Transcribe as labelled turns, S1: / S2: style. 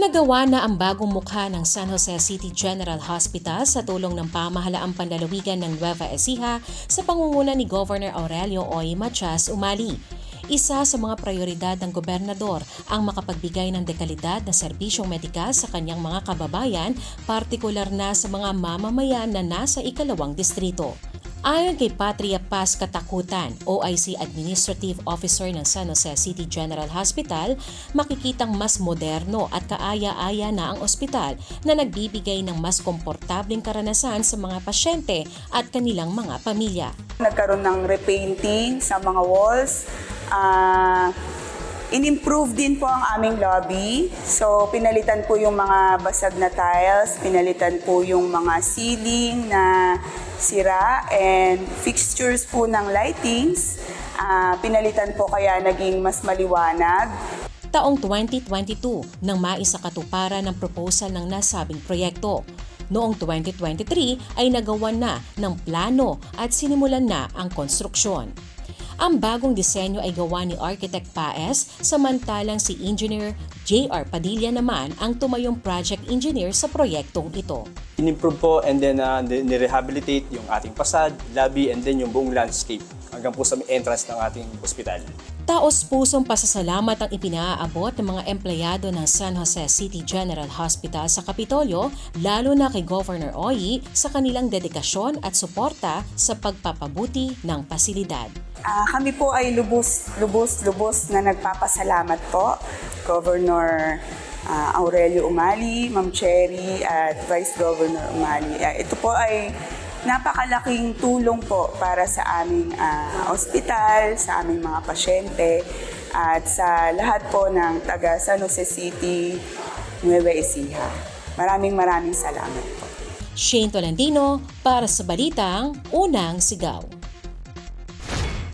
S1: Nagawa na ang bagong mukha ng San Jose City General Hospital sa tulong ng pamahalaang panlalawigan ng Nueva Ecija sa pangunguna ni Governor Aurelio Oy Machas Umali. Isa sa mga prioridad ng gobernador ang makapagbigay ng dekalidad na serbisyong medikal sa kanyang mga kababayan, partikular na sa mga mamamayan na nasa ikalawang distrito. Ayon kay Patria Paz Katakutan, OIC Administrative Officer ng San Jose City General Hospital, makikitang mas moderno at kaaya-aya na ang ospital na nagbibigay ng mas komportabling karanasan sa mga pasyente at kanilang mga pamilya.
S2: Nagkaroon ng repainting sa mga walls. Ah, in-improve din po ang aming lobby. So, pinalitan po yung mga basag na tiles, pinalitan po yung mga ceiling na sira, and fixtures po ng lightings. Ah, pinalitan po kaya naging mas maliwanag.
S1: Taong 2022 nang maisakatuparan ng proposal ng nasabing proyekto. Noong 2023 ay nagawa na ng plano at sinimulan na ang konstruksyon. Ang bagong disenyo ay gawa ni Architect Paes, samantalang si Engineer J.R. Padilla naman ang tumayong project engineer sa proyektong ito.
S3: In-improve po and then uh, ni- ni-rehabilitate yung ating pasad, lobby, and then yung buong landscape hanggang po sa may entrance ng ating ospital.
S1: Taos pusong pasasalamat ang ipinaaabot ng mga empleyado ng San Jose City General Hospital sa Kapitolyo, lalo na kay Governor Oyi sa kanilang dedikasyon at suporta sa pagpapabuti ng pasilidad.
S2: Ah, kami po ay lubos, lubos, lubos na nagpapasalamat po. Governor ah, Aurelio Umali, Ma'am Cherry, at Vice Governor Umali. Ah, ito po ay napakalaking tulong po para sa aming ah, ospital, sa aming mga pasyente, at sa lahat po ng taga San Jose City, Nueva Ecija. Maraming maraming salamat po.
S1: Shane Tolentino para sa Balitang Unang Sigaw.